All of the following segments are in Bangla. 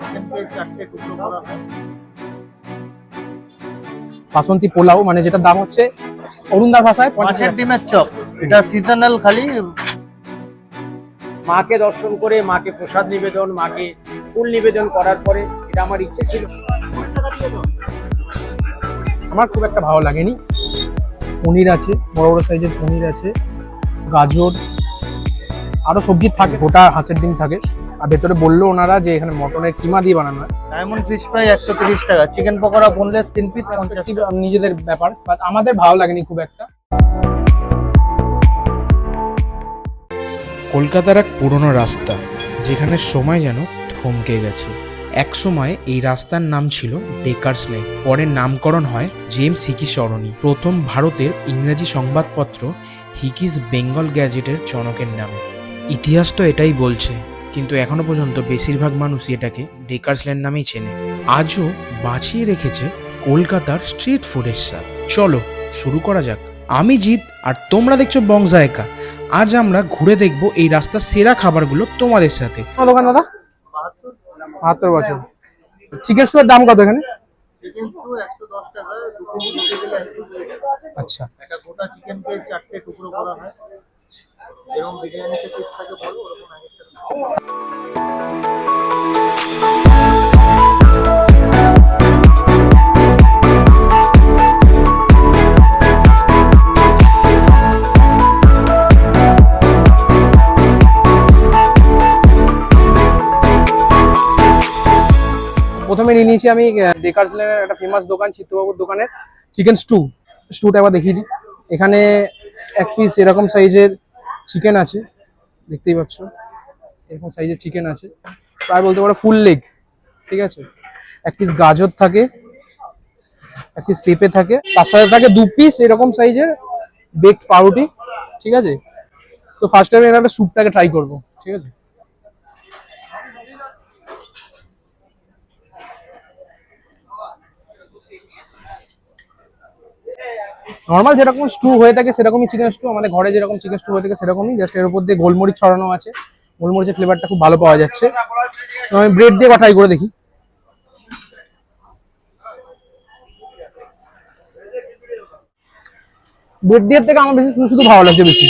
চিকেনকে চারটে টুকরো করা হয় বাসন্তী পোলাও মানে যেটার দাম হচ্ছে অরুণদার ভাষায় মাছের ডিমের চপ। এটা সিজনাল খালি। মাকে দর্শন করে মাকে প্রসাদ নিবেদন মাকে ফুল নিবেদন করার পরে এটা আমার ইচ্ছে ছিল। আমার খুব একটা ভালো লাগেনি। পনির আছে বড় বড় সাইজের পনির আছে গাজর আরও সবজি থাকে গোটা হাঁসের ডিম থাকে। আর ভেতরে বলল ওনারা যে এখানে মটনের কিমা দিয়ে বানানো হয়। ডায়মন্ড ফিশ ফ্রাই একশো তিরিশ টাকা। চিকেন পকোড়া বোনলেস তিন পিস পঞ্চাশ নিজেদের ব্যাপার বাট আমাদের ভালো লাগেনি খুব একটা। কলকাতার এক পুরনো রাস্তা যেখানে সময় যেন থমকে গেছে। এক সময় এই রাস্তার নাম ছিল ডেকার্স লেন পরে নামকরণ হয় জেমস হিকি সরণি। প্রথম ভারতের ইংরেজি সংবাদপত্র হিকিস বেঙ্গল গ্যাজেটের জনকের নামে। ইতিহাস তো এটাই বলছে কিন্তু এখনও পর্যন্ত বেশিরভাগ মানুষই এটাকে ডেকার্স লেন নামেই চেনে। আজও বাঁচিয়ে রেখেছে কলকাতার স্ট্রিট ফুডের স্বাদ। চলো শুরু করা যাক। আমি জিৎ আর তোমরা দেখছ বংজায়কা আজ আমরা ঘুরে দেখব এই রাস্তার সেরা খাবারগুলো তোমাদের সাথে। কোন দোকান দাদা? বাহাত্তর বছর। চিকেন স্টুর দাম কত এখানে? আচ্ছা। একটা গোটা চিকেনকে চারটে টুকরো করা হয়। এরকম বিরিয়ানিতে পিস থাকে বড় নিয়েছি আমি ডেকার্স লেনের একটা ফেমাস দোকান, চিত্তবাবুর দোকানের চিকেন স্টু স্টুটা একবার দেখিয়ে দিই। এখানে এক পিস এরকম সাইজের চিকেন আছে, দেখতেই পাচ্ছ। এরকম সাইজের চিকেন আছে। প্রায় বলতে পারো ফুল লেগ ঠিক আছে? এক পিস গাজর থাকে, এক পিস পেঁপে থাকে, তার সাথে থাকে দু পিস এরকম সাইজের বেকড পাউরুটি, ঠিক আছে? তো ফার্স্ট টাইম এখানে স্যুপটাকে ট্রাই করব, ঠিক আছে? নর্মাল যেরকম স্টু হয়ে থাকে সেরকমই চিকেন স্টু আমাদের ঘরে যেরকম চিকেন স্টু হয়ে থাকে সেরকমই জাস্ট এর উপর দিয়ে গোলমরিচ ছড়ানো আছে। গোলমরিচের ফ্লেভারটা খুব ভালো পাওয়া যাচ্ছে। আমি ব্রেড দিয়ে ট্রাই করে দেখি। ব্রেড দিয়ে থেকে আমার বেশি শুধু শুধু ভালো লাগছে বেশি।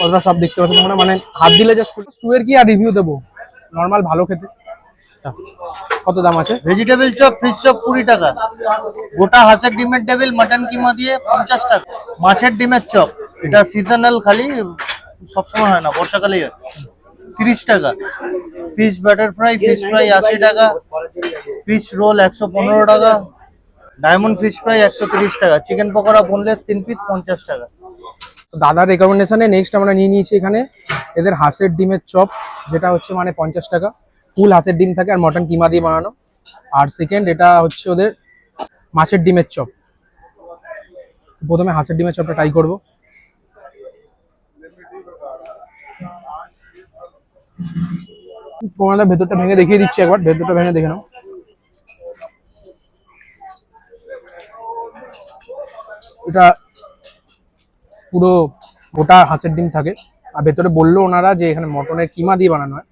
কতটা সব দেখতে পাচ্ছি মানে হাত দিলে জাস্ট স্টু এর কি আর রিভিউ দেবো? নর্মাল ভালো খেতে। কত দাম আছে? ভেজিটেবল চপ ফিশ চপ কুড়ি টাকা। গোটা হাঁসের ডিমের টেবিল মাটন কিমা দিয়ে পঞ্চাশ টাকা। মাছের ডিমের চপ এটা সিজনাল খালি সবসময় হয় না বর্ষাকালেই হয়। তিরিশ টাকা। Fish butter fry fish fry আশি টাকা। ফিশ রোল একশো পনেরো টাকা। ডায়মন্ড ফিশ ফ্রাই একশো তিরিশ টাকা। চিকেন পকোড়া বোনলেস তিন পিস পঞ্চাশ টাকা। দাদার রেকমেন্ডেশনে নেক্সট আমরা নিয়ে নিয়েছি এখানে। এদের হাঁসের ডিমের চপ যেটা হচ্ছে মানে পঞ্চাশ টাকা। ফুল হাঁসের ডিম থাকে আর মটন কিমা দিয়ে বানানো। আর সেকেন্ড এটা হচ্ছে ওদের মাছের ডিমের চপ। প্রথমে হাঁসের ডিমের চপটা ট্রাই করব। তোমাদের ভেতরটা ভেঙে দেখিয়ে দিচ্ছি একবার, ভেতরটা ভেঙে দেখে নাও। এটা পুরো গোটা হাঁসের ডিম থাকে। আর ভেতরে বলল ওনারা যে এখানে মটনের কিমা দিয়ে বানানো হয়।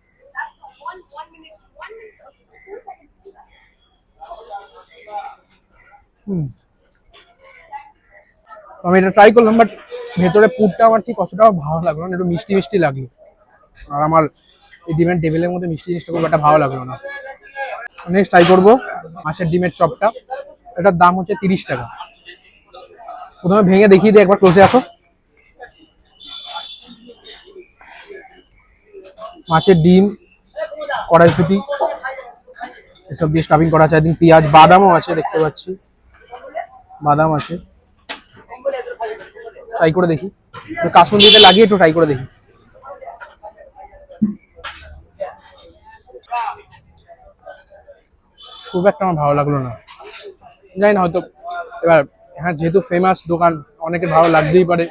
আমি এটা ট্রাই করলাম বাট ভেতরে পুরটা আমার ঠিক অতটাও ভালো লাগল না, একটু মিষ্টি মিষ্টি লাগল। আর আমার এই ডিমের টেবিলের মধ্যে মিষ্টি জিনিসটা খুব একটা ভালো লাগল না। নেক্সট ট্রাই করব হাঁসের ডিমের চপটা। এটার দাম হচ্ছে তিরিশ টাকা। প্রথমে ভেঙে দেখিয়ে দিই, একবার ক্লোজে আসো। মাছের ডিম, কড়াইশুটি, এসব দিয়ে স্টাফিং করা আছে। একদিন পেঁয়াজ, বাদামও আছে, দেখতে পাচ্ছি। বাদাম আছে। ট্রাই করে দেখি। কাসুন দিতে লাগিয়ে একটু ট্রাই করে দেখি। খুব একটা আমার ভালো লাগল না। জানি না, হয়তো এবার হ্যাঁ যেহেতু ফেমাস দোকান, অনেকের ভালো লাগতেই পারে।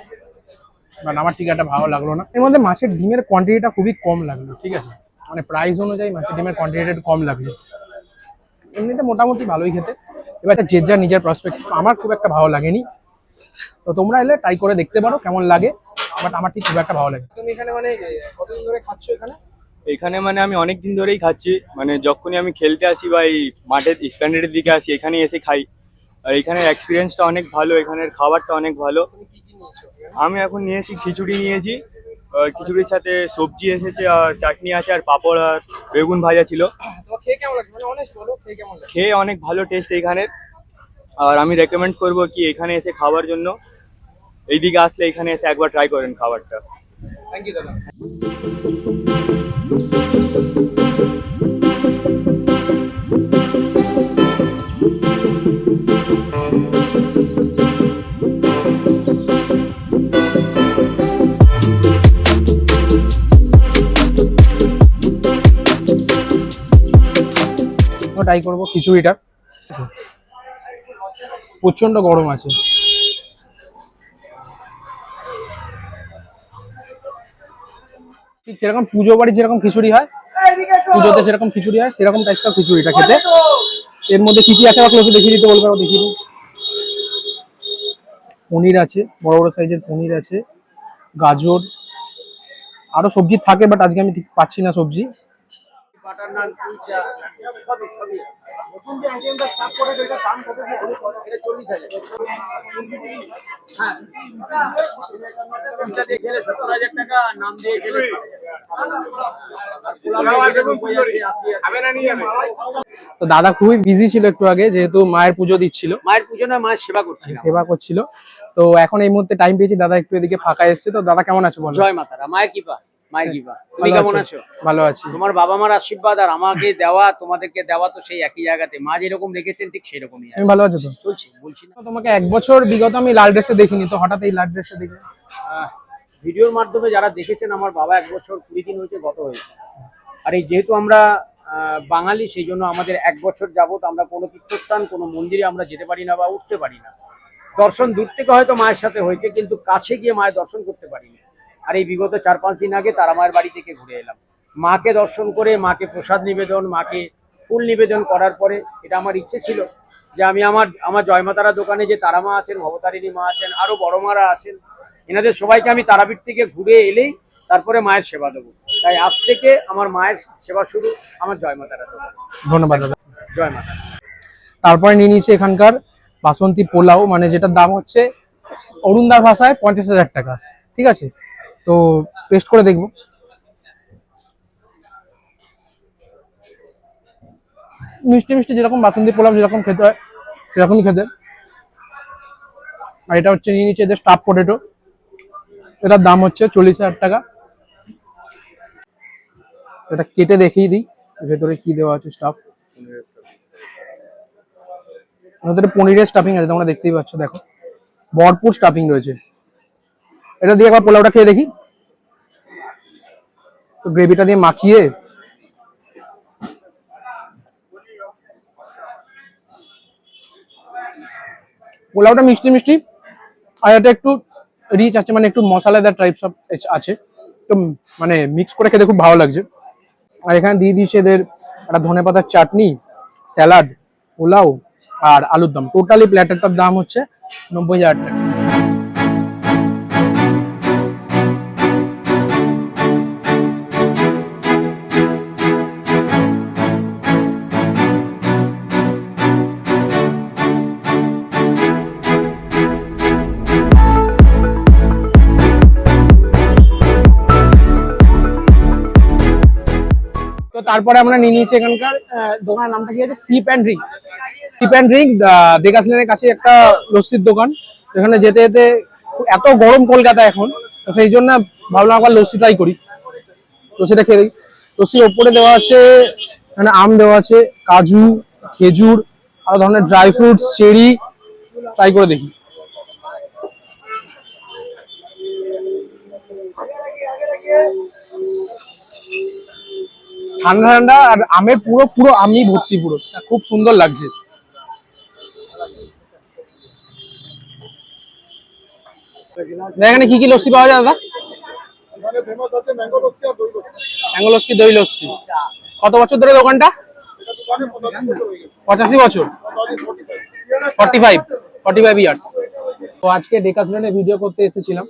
বাট আমার ঠিক একটা ভালো লাগল না। এর মধ্যে মাছের ডিমের কোয়ান্টিটিটা খুবই কম লাগল, ঠিক আছে? মানে প্রাইস অনুযায়ী মাছের ডিমের কোয়ান্টিটিটা কম লাগল। এমনিতে মোটামুটি ভালোই খেতে। এবার যে যার নিজের প্রসপেক্ট আমার খুব একটা ভালো লাগেনি। তো তোমরা এলে ট্রাই করে দেখতে পারো কেমন লাগে বাট আমার ঠিক খুব একটা ভালো লাগে তুমি এখানে মানে কতদিন ধরে খাচ্ছ এখানে? এখানে মানে আমি অনেক দিন ধরেই খাচ্ছি মানে যখনই আমি খেলতে আসি বা এই মাঠের স্প্যান্ডেডের দিকে আসি এখানেই এসে খাই। আর এখানের এক্সপিরিয়েন্সটা অনেক ভালো এখানের খাবারটা অনেক ভালো। আমি এখন নিয়েছি খিচুড়ি নিয়েছি খিচুড়ির সাথে সবজি এসেছে আর চাটনি আছে আর পাঁপড় আর বেগুন ভাজা ছিল। খেয়ে কেমন লাগছে? মানে খেয়ে অনেক ভালো টেস্ট এইখানে। আর আমি রেকমেন্ড করব কি এখানে এসে খাওয়ার জন্য। এইদিকে আসলে এখানে এসে একবার ট্রাই করেন খাবারটা। থ্যাংক ইউ দাদা। ট্রাই করব খিচুড়িটা প্রচণ্ড গরম আছে। ঠিক যেরকম পুজো বাড়ি যেরকম খিচুড়ি হয়, পুজোতে যেরকম খিচুড়ি হয়, সেরকম টাইপের খিচুড়িটা খেতে। এর মধ্যে কি কি আছে আমাকে একটু দেখিয়ে দিতে বলব দেখিয়ে দিই। পনির আছে, বড় বড় সাইজের পনির আছে, গাজর। আরও সবজি থাকে বাট আজকে আমি ঠিক পাচ্ছি না সবজি। বাটার নান কুলচা সবই সবই। নতুন যে আইটেমটা স্টার্ট করে এটা দাম কত এটা চল্লিশ হাজার। হ্যাঁ। কুলচা দিয়ে খেলে সত্তর হাজার টাকা নাম দিয়ে খেলে তো দাদা খুবই বিজি ছিল একটু আগে যেহেতু মায়ের পুজো দিচ্ছিল। মায়ের পুজো না মায়ের সেবা করছি সেবা করছিল। তো এখন এই মুহূর্তে টাইম পেয়েছি দাদা একটু এদিকে ফাঁকা এসেছে। তো দাদা কেমন আছে বলো? জয় মাতারা মায়ের কৃপা মায়ের কৃপা তুমি কেমন আছো? আছো? ভালো আছি। তোমার বাবা মার আশীর্বাদ আর আমাকে দেওয়া তোমাদেরকে দেওয়া তো সেই একই জায়গাতে। মা যেরকম রেখেছেন ঠিক সেরকমই আছে। ভালো আছো তো? চলছি বলছি না। তোমাকে এক বছর বিগত আমি লাল ড্রেসে দেখিনি তো হঠাৎ এই লাল ড্রেসে দেখে। ভিডিওর মাধ্যমে যারা দেখেছেন আমার বাবা এক বছর কুড়ি দিন হয়েছে গত হয়েছে। আর এই যেহেতু আমরা বাঙালি সেই জন্য আমাদের এক বছর যাবত আমরা কোনো তীর্থস্থান কোনো মন্দিরে আমরা যেতে পারি না বা উঠতে পারি না। দর্শন দূর থেকে হয়তো মায়ের সাথে হয়েছে কিন্তু কাছে গিয়ে মায়ের দর্শন করতে পারিনি। আর এই বিগত চার পাঁচ দিন আগে তারা মায়ের বাড়ি থেকে ঘুরে এলাম। মাকে দর্শন করে মাকে প্রসাদ নিবেদন মাকে ফুল নিবেদন করার পরে এটা আমার ইচ্ছে ছিল যে আমি আমার আমার জয়মাতারা দোকানে যে তারা মা আছেন ভবতারিণী মা আছেন আরও বড় মারা আছেন এনাদের সবাইকে আমি তারাপীঠ থেকে ঘুরে এলেই তারপরে মায়ের সেবা দেবো। তাই আজ থেকে আমার মায়ের সেবা শুরু আমার জয়মাতারা দোকান। ধন্যবাদ দাদা। জয় মাতা তারপরে নিয়ে নিয়েছি এখানকার বাসন্তী পোলাও মানে যেটার দাম হচ্ছে অরুণদার ভাষায় পঞ্চাশ হাজার টাকা। ঠিক আছে? তো পেস্ট করে দেখব। মিষ্টি মিষ্টি যেরকম বাসন্তী পোলাও যেরকম খেতে হয়, সেরকমই খেতে। আর এটা হচ্ছে নিয়ে নিচ্ছে এদের স্টাফ পটেটো এটার দাম হচ্ছে চল্লিশ হাজার টাকা। এটা কেটে দেখিয়ে দিই, ভেতরে কি দেওয়া আছে স্টাফ পনিরের স্টাফিং আছে, তোমরা দেখতেই পাচ্ছ, দেখো। ভরপুর স্টাফিং রয়েছে। এটা দিয়ে একবার পোলাওটা খেয়ে দেখি। তো গ্রেভিটা দিয়ে মাখিয়ে পোলাওটা মিষ্টি মিষ্টি। আর এটা একটু রিচ আছে মানে একটু মশলাদার টাইপস অফ আছে। তো মানে মিক্স করে খেতে খুব ভালো লাগছে। আর এখানে দিয়ে দিয়েছে এদের একটা ধনে পাতার চাটনি স্যালাড পোলাও আর আলুর দম। টোটালি প্ল্যাটারটার দাম হচ্ছে নব্বই হাজার টাকা। তারপরে আমরা নিয়ে নিয়েছি এখানকার দোকানের নামটা কি আছে? Sip and drink sip and drink baker's লেনের কাছে একটা লস্যির দোকান। এখানে যেতে যেতে এত গরম কলকাতা এখন, তো সেই জন্য ভাবলাম একবার লস্যি ট্রাই করি। লস্যিটা খেয়ে দিই লস্যির ওপরে দেওয়া আছে, এখানে আম দেওয়া আছে, কাজু, খেজুর, আরও ধরনের ড্রাই ফ্রুটস চেরি ট্রাই করে দেখি। ঠান্ডা ঠান্ডা আর আমের পুরো পুরো আমি ভর্তি পুরো। খুব সুন্দর লাগছে। এখানে কি কি লস্যি পাওয়া যায় দাদা? ম্যাঙ্গো লস্যি দই লস্যি। কত বছর ধরে দোকানটা? পঁচাশি বছর forty five forty five years তো আজকে ডেকাসলেনে ভিডিও করতে এসেছিলাম।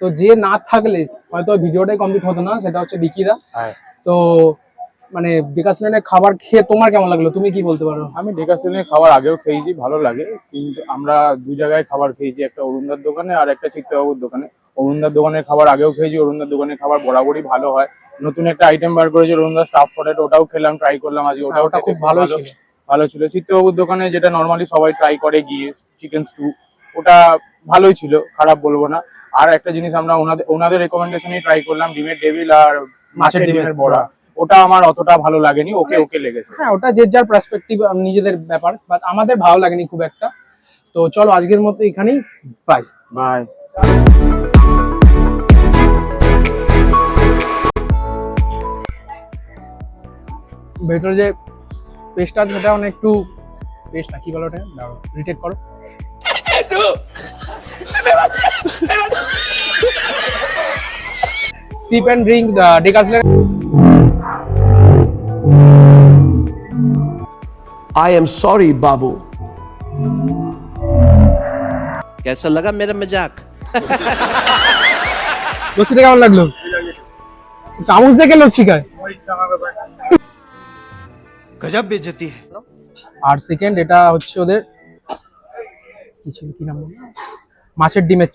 তো যে না থাকলে হয়তো ভিডিওটাই কমপ্লিট হতো না সেটা হচ্ছে বিকিদা। হ্যাঁ। তো মানে লেনের খাবার খেয়ে তোমার কেমন লাগল? তুমি কি বলতে পারো? আমি ডেকাসেনের খাবার আগেও খেয়েছি ভালো লাগে। কিন্তু আমরা দু জায়গায় খাবার খেয়েছি একটা অরুণদার দোকানে আর একটা চিত্তবাবুর দোকানে। অরুণদার দোকানের খাবার আগেও খেয়েছি অরুণদার দোকানের খাবার বরাবরই ভালো হয়। নতুন একটা আইটেম বার করেছে অরুণদার স্টাফ পটেটো ওটাও খেলাম ট্রাই করলাম আজকে ওটা ওটা খুব ভালো ছিল। ভালো ছিল। চিত্তবাবুর দোকানে যেটা নর্মালি সবাই ট্রাই করে গিয়ে চিকেন স্টু ওটা ভালোই ছিল খারাপ বলব না। আর একটা জিনিস আমরা ওনাদের ওনাদের রেকমেন্ডেশনই ট্রাই করলাম ডিমের টেবিল আর মাছের ডিমের বড়া। ওটা আমার অতটা ভালো লাগেনি ওকে ওকে লেগেছে। হ্যাঁ ওটা যে যার পার্সপেক্টিভ নিজেদের ব্যাপার বাট আমাদের ভালো লাগেনি খুব একটা। তো চলো আজকের মতো এখানেই বাই বাই ভেতরে যে পেস্টটা আছে সেটা মানে একটু পেস্ট না কি বলো ওটা রিটেক করো। Sip and drink ডেকাসলের I am sorry, Babu. कैसा लगा मेरा मजाक লস্যিটা কেমন লাগলো চামচ দেখে লস্যি খায় गजब बेइज्जती है আর সেকেন্ড এটা হচ্ছে ওদের কি ছিল কি নাম বললো? মাছের ডিমের